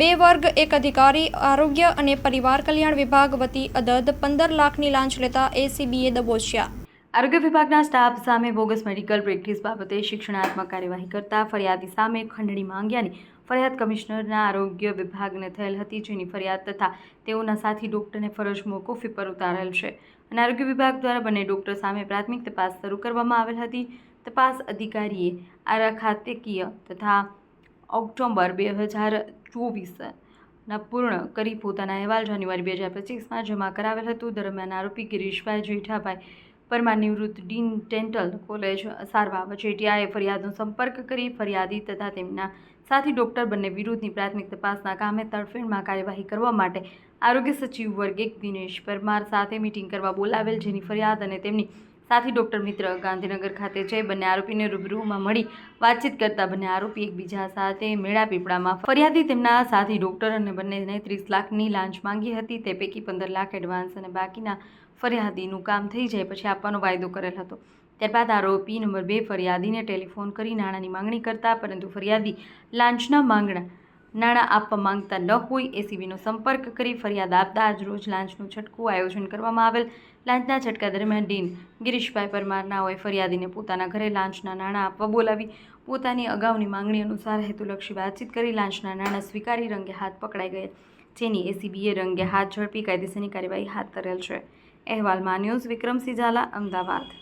બે વર્ગ, એક અધિકારી, આરોગ્ય અને પરિવાર કલ્યાણ વિભાગ વતી અદદ પંદર લાખની લાંચ લેતા એસીબીએ દબોચ્યા. આરોગ્ય વિભાગના સ્ટાફ સામે બોગસ મેડિકલ પ્રેક્ટિસ બાબતે શિક્ષણાત્મક કાર્યવાહી કરતા ફરિયાદી સામે ખંડણી માંગ્યાની ફરિયાદ કમિશનરના આરોગ્ય વિભાગને થયેલ હતી, જેની ફરિયાદ તથા તેઓના સાથી ડોક્ટરને ફરજ મોકૂફી પર ઉતારેલ છે. અને આરોગ્ય વિભાગ દ્વારા બંને ડોક્ટર સામે પ્રાથમિક તપાસ શરૂ કરવામાં આવેલ હતી. તપાસ અધિકારીએ આરા ખાતેકીય તથા ઓક્ટોબર બે હજાર ચોવીસના પૂર્ણ કરી પોતાના અહેવાલ જાન્યુઆરી બે હજાર પચીસમાં જમા કરાવેલ હતું. દરમિયાન આરોપી ગિરીશભાઈ જેઠાભાઈ પરમાર નિવૃત્ત ડીન ડેન્ટલ કોલેજ સારવા વચેટિયાએ ફરિયાદનો સંપર્ક કરી ફરિયાદી તથા તેમના સાથી ડોક્ટર બંને વિરુદ્ધની પ્રાથમિક તપાસના કામે તરફેણમાં કાર્યવાહી કરવા માટે આરોગ્ય સચિવ વર્ગ દિનેશ પરમાર સાથે મિટિંગ કરવા બોલાવેલ, જેની ફરિયાદ અને તેમની સાથી ડૉક્ટર મિત્ર ગાંધીનગર ખાતે જઈ બંને આરોપીને રૂબરૂમાં મળી વાતચીત કરતા બંને આરોપી એકબીજા સાથે મેળાપીપળામાં ફરિયાદી તેમના સાથી ડૉક્ટર અને બંનેને ત્રીસ લાખની લાંચ માંગી હતી. તે પૈકી પંદર લાખ એડવાન્સ અને બાકીના ફરિયાદીનું કામ થઈ જાય પછી આપવાનો વાયદો કરેલ હતો. ત્યારબાદ આરોપી નંબર બે ફરિયાદીને ટેલિફોન કરી નાણાંની માંગણી કરતા પરંતુ ફરિયાદી લાંચના માંગણા નાણાં આપવા માંગતા ન હોય એસીબીનો સંપર્ક કરી ફરિયાદ આપતા આજ રોજ લાંચનું છટકું આયોજન કરવામાં આવેલ. લાંચના છટકા દરમિયાન ડીન ગિરીશભાઈ પરમારનાઓએ ફરિયાદીને પોતાના ઘરે લાંચના નાણાં આપવા બોલાવી. પોતાની અગાઉની માંગણી અનુસાર હેતુલક્ષી વાતચીત કરી લાંચના નાણાં સ્વીકારી રંગે હાથ પકડાઈ ગયા. જેની એસીબીએ રંગે હાથ ઝડપી કાયદેસરની કાર્યવાહી હાથ ધરેલ છે. અહેવાલમાં ન્યૂઝ વિક્રમસિંહ ઝાલા, અમદાવાદ.